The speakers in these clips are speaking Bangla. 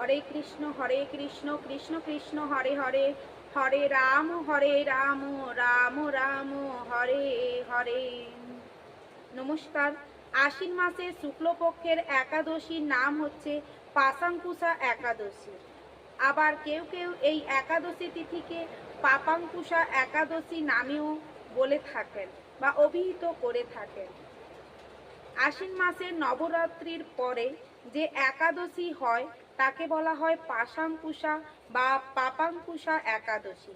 হরে কৃষ্ণ হরে কৃষ্ণ কৃষ্ণ কৃষ্ণ, হরে হরে হরে রাম হরে রাম রাম রাম, হরে হরে। নমস্কার। আশ্বিন মাসের শুক্লপক্ষের একাদশীর নাম হচ্ছে পাশাঙ্কুশা একাদশী। আবার কেউ কেউ এই একাদশী তিথিকে পাপাঙ্কুশা একাদশী নামেও বলে থাকেন বা অভিহিত করে থাকেন। আশ্বিন মাসের নবরাত্রির পরে যে একাদশী হয় তাকে বলা হয় পাশাঙ্কুশা বা পাপাঙ্কুশা একাদশী।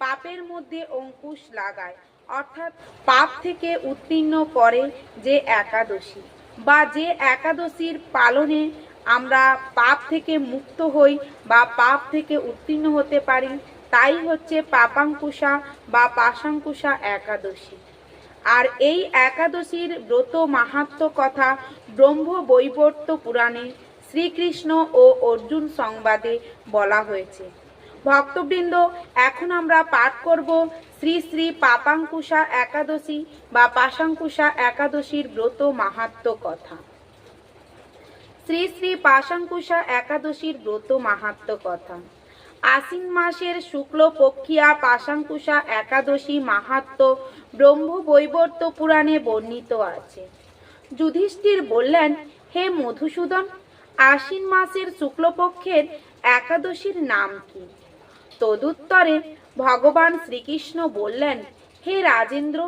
পাপের মধ্যে অঙ্কুশ লাগায়, অর্থাৎ পাপ থেকে উত্তীর্ণ করে যে একাদশী বা যে একাদশীর পালনে আমরা পাপ থেকে মুক্ত হই বা পাপ থেকে উত্তীর্ণ হতে পারি, তাই হচ্ছে পাপাঙ্কুশা বা পাশাঙ্কুশা একাদশী। আর এই একাদশীর ব্রত মাহাত্ম কথা ব্রহ্ম বৈবর্ত পুরাণে শ্রীকৃষ্ণ ও অর্জুন সংবাদে বলা হয়েছে। ভক্তবৃন্দ, এখন আমরা পাঠ করব শ্রী শ্রী পাপাঙ্কুশা একাদশী বা পাশাঙ্কুশা একাদশীর ব্রত মাহাত্ম কথা। শ্রী শ্রী পাশাঙ্কুশা একাদশীর ব্রত মাহাত্ম কথা। আশ্বিন মাসের শুক্লপক্ষিয়া পাশাঙ্কুশা একাদশী মাহাত্ম ব্রহ্ম বৈবর্ত পুরাণে বর্ণিত আছে। যুধিষ্ঠির বললেন, হে মধুসূদন আশ্বিন মাসের শুক্লপক্ষের একাদশীর নাম কি? তদুত্তরে ভগবান শ্রীকৃষ্ণ বললেন, হে রাজেন্দ্র,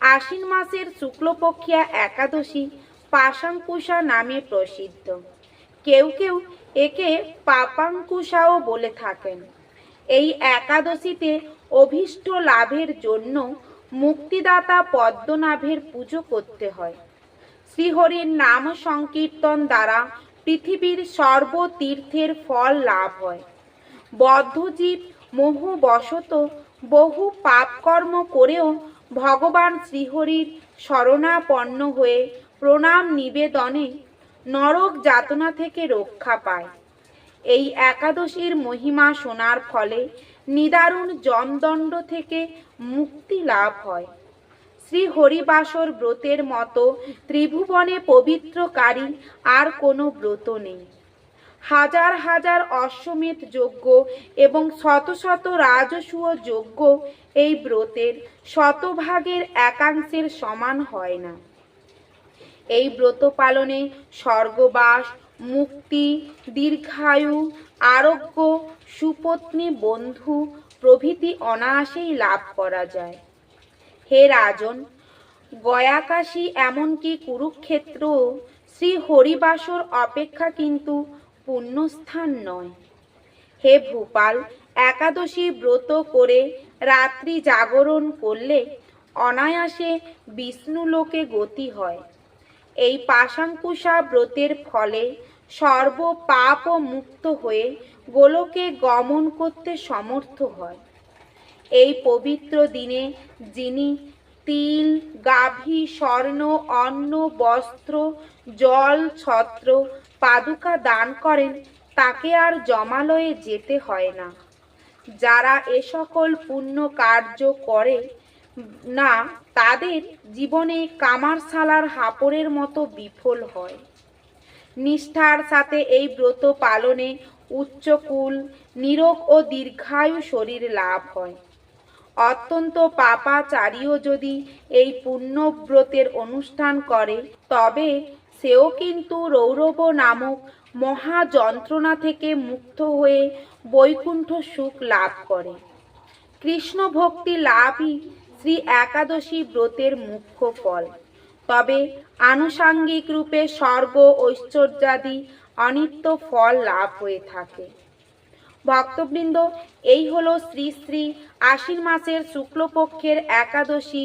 আশ্বিন মাসের শুক্লপক্ষিয়া একাদশী পাশাঙ্কুশা নামে প্রসিদ্ধ। কেউ কেউ একে পাপাঙ্কুশাও বলে থাকেন। এই একাদশীতে অভীষ্ট লাভের জন্য মুক্তিদাতা পদ্মনাভের পুজো করতে হয়। শ্রীহরির নাম সংকীর্তন দ্বারা পৃথিবীর সর্বতীর্থের ফল লাভ হয়। বদ্ধজীব মোহবশত বহু পাপকর্ম করেও ভগবান শ্রীহরির শরণাপন্ন হয়ে প্রণাম নিবেদনে নরক যাতনা থেকে রক্ষা পায়। এই একাদশীর মহিমা শোনার ফলে নিদারুণ জমদণ্ড থেকে মুক্তি লাভ হয়। শ্রী হরিবাসর ব্রতের মতো ত্রিভুবনে পবিত্রকারী আর কোনো ব্রত নেই। হাজার হাজার অশ্বমেধ যজ্ঞ এবং শত শত রাজসূয় যজ্ঞ এই ব্রতের শতভাগের একাংশের সমান হয় না। এই ব্রত পালনে স্বর্গবাস, মুক্তি, দীর্ঘায়ু, আরোগ্য, সুপত্নী, বন্ধু প্রভৃতি অনায়াসেই লাভ করা যায়। হে রাজন, গয়াকাশী এমনকি কুরুক্ষেত্র শ্রী হরিবাসর অপেক্ষা কিন্তু পুণ্যস্থান নয়। হে ভূপাল, একাদশী ব্রত করে রাত্রি জাগরণ করলে অনায়াসে বিষ্ণু লোকে গতি হয়। এই পাশাঙ্কুশা ব্রতের ফলে সর্ব পাপ মুক্ত হয়ে গোলকে গমন করতে সমর্থ হয়। এই পবিত্র দিনে যিনি তিল, গাভী, স্বর্ণ, অন্ন, বস্ত্র, জল, ছত্র, পাদুকা দান করেন, তাকে আর জমালয়ে যেতে হয় না। যারা এ সকল পুণ্য কার্য করে না, তাদের জীবনে কামারশালার হাপড়ের মতো বিফল হয়। নিষ্ঠার সাথে এই ব্রত পালনে উচ্চকুল, নিরোগ ও দীর্ঘায়ু শরীর লাভ হয়। অত্যন্ত পাপাচারীও যদি এই পুণ্যব্রতের অনুষ্ঠান করে, তবে সেও কিন্তু রৌরব নামক মহা যন্ত্রণা থেকে মুক্ত হয়ে বৈকুণ্ঠ সুখ লাভ করে। কৃষ্ণ ভক্তি লাভই শ্রী একাদশী ব্রতের মুখ্য ফল। তবে আনুষাঙ্গিক রূপে স্বর্গ, ঐশ্বর্যাদি অনিত্য ফল লাভ হয়ে থাকে। ভক্তবৃন্দ, এই হলো শ্রী শ্রী আশ্বিন মাসের শুক্লপক্ষের একাদশী,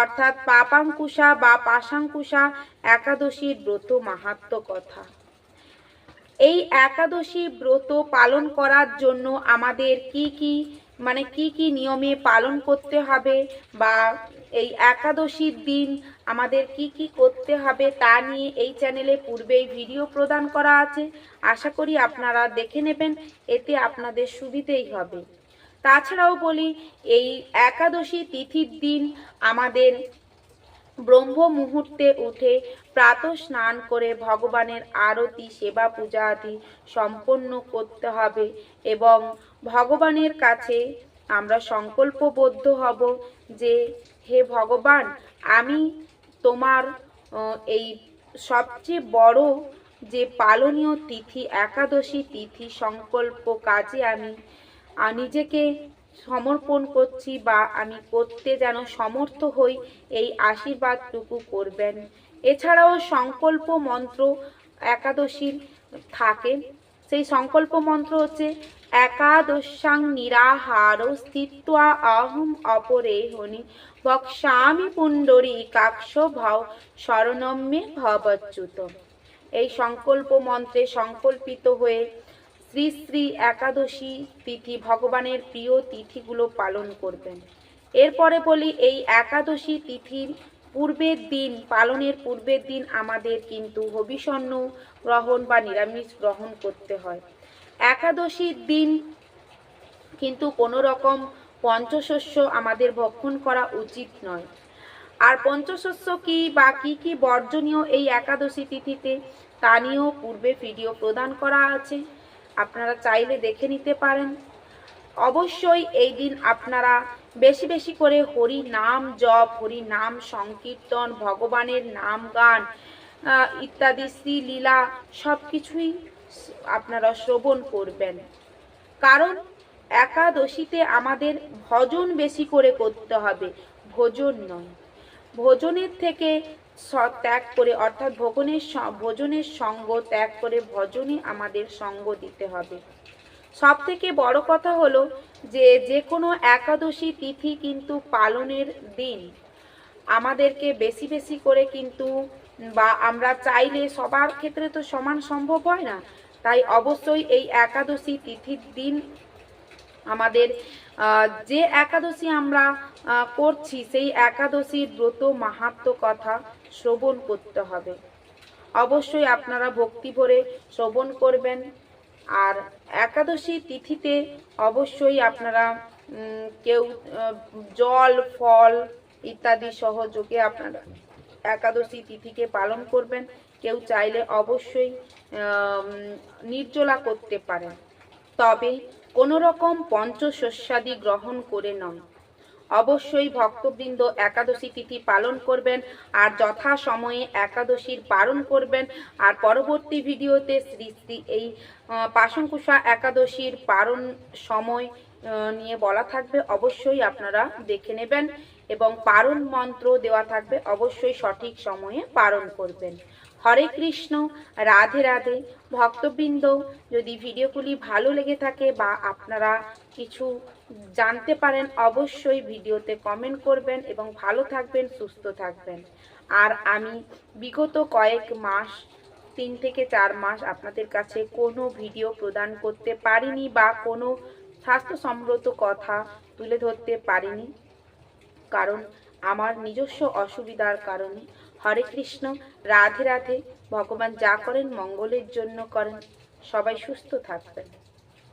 অর্থাৎ পাপাঙ্কুশা বা পাশাঙ্কুশা একাদশীর ব্রত মাহাত্ম কথা। এই একাদশী ব্রত পালন করার জন্য আমাদের কি কি মানে কি কি নিয়মে পালন করতে হবে বা এই একাদশীর দিন আমাদের কি কি করতে হবে তা নিয়ে এই চ্যানেলে পূর্বেই ভিডিও প্রদান করা আছে। আশা করি আপনারা দেখে নেবেন, এতে আপনাদের সুবিধেই হবে। তাছাড়াও বলি, এই একাদশী তিথির দিন আমাদের ব্রহ্ম মুহূর্তে উঠে প্রাত স্নান করে ভগবানের আরতি, সেবা পূজা আদি সম্পন্ন করতে হবে এবং ভগবানের কাছে আমরা সংকল্পবদ্ধ হব যে হে ভগবান, আমি তোমার এই সবচেয়ে বড় যে পালনীয় তিথি, একাদশী তিথি সংকল্প কাজে আমি নিজেকে সমর্পণ করছি বা আমি করতে যেন সমর্থ হই, এই আশীর্বাদটুকু করবেন। এছাড়াও সংকল্প মন্ত্র একাদশীর থাকে। সেই সংকল্প মন্ত্র হচ্ছে, একাদশাং নিরাহার স্থিত্বা অহম অপরে হনি বক্সামি পুণ্ডরী কাক্ষ ভাও শরণম্যে ভবচ্যুত এই সংকল্প মন্ত্রে সংকল্পিত হয়ে শ্রী শ্রী একাদশী তিথি ভগবানের প্রিয় তিথিগুলো পালন করবেন। এরপরে বলি, এই একাদশী তিথির পূর্বের দিন, পালনের পূর্বের দিন আমাদের কিন্তু হবিষণ্ণ গ্রহণ বা নিরামিষ গ্রহণ করতে হয়। একাদশীর দিন কিন্তু কোনো রকম পঞ্চশস্য আমাদের ভক্ষণ করা উচিত নয়। আর পঞ্চশস্য কি বা কি কি বর্জনীয় এই একাদশী তিথিতে, তা নিয়েও পূর্বে ভিডিও প্রদান করা আছে। আপনারা চাইলে দেখে নিতে পারেন। অবশ্যই এই দিন আপনারা বেশি বেশি করে হরি নাম জপ, হরি নাম সংকীর্তন, ভগবানের নাম গান ইত্যাদি, শ্রীলীলা সব কিছুই আপনারা শ্রবণ করবেন। কারণ একাদশীতে আমাদের ভজন বেশি করে করতে হবে, ভোজন নয়। ভোজনের থেকে ত্যাগ করে, অর্থাৎ ভোগনের ভোজনের সঙ্গ ত্যাগ করে ভজনে আমাদের সঙ্গ দিতে হবে। সব থেকে বড় কথা হলো যে যে কোনো একাদশী তিথি কিন্তু পালনের দিন। আমাদেরকে বেশি বেশি করে কিন্তু বা আমরা চাইলে সবার ক্ষেত্রে তো সমান সম্ভব হয় না। তাই অবশ্যই এই একাদশী তিথির দিন আমাদের যে একাদশী আমরা করছি সেই একাদশীর ব্রত মাহাত্ম কথা শ্রবণ করতে হবে। অবশ্যই আপনারা ভক্তি ভরে শ্রবণ করবেন। আর একাদশী তিথিতে অবশ্যই আপনারা কেউ জল, ফল ইত্যাদি সহযোগে আপনারা একাদশী তিথিকে পালন করবেন। কেউ চাইলে অবশ্যই নির্জলা করতে পারেন। তবে কোনো রকম পঞ্চশস্যাদি গ্রহণ করে নয় অবশ্যই ভক্তবৃন্দ একাদশী তিথি পালন করবেন আর যথা সময়ে একাদশীর পালন করবেন। আর পরবর্তী ভিডিওতে শ্রী শ্রী এই আহ, পাশঙ্কুষা একাদশীর পালন সময় নিয়ে বলা থাকবে অবশ্যই আপনারা দেখে নেবেন এবং পারণ মন্ত্র দেওয়া থাকবে অবশ্যই সঠিক সময়ে পালন করবেন। হরে কৃষ্ণ, রাধে রাধে। ভক্তবৃন্দ, যদি ভিডিওগুলি ভালো লেগে থাকে বা আপনারা কিছু জানতে পারেন, অবশ্যই ভিডিওতে কমেন্ট করবেন এবং ভালো থাকবেন, সুস্থ থাকবেন। আর আমি বিগত কয়েক মাস, তিন থেকে চার মাস আপনাদের কাছে কোনো ভিডিও প্রদান করতে পারিনি বা কোনো স্বাস্থ্যসম্মত কথা তুলে ধরতে পারিনি। কারণ আমার নিজস্ব অসুবিধার কারণে হরে কৃষ্ণ রাধে রাধে। ভগবান যা করেন মঙ্গলের জন্য করেন। সবাই সুস্থ থাকবেন।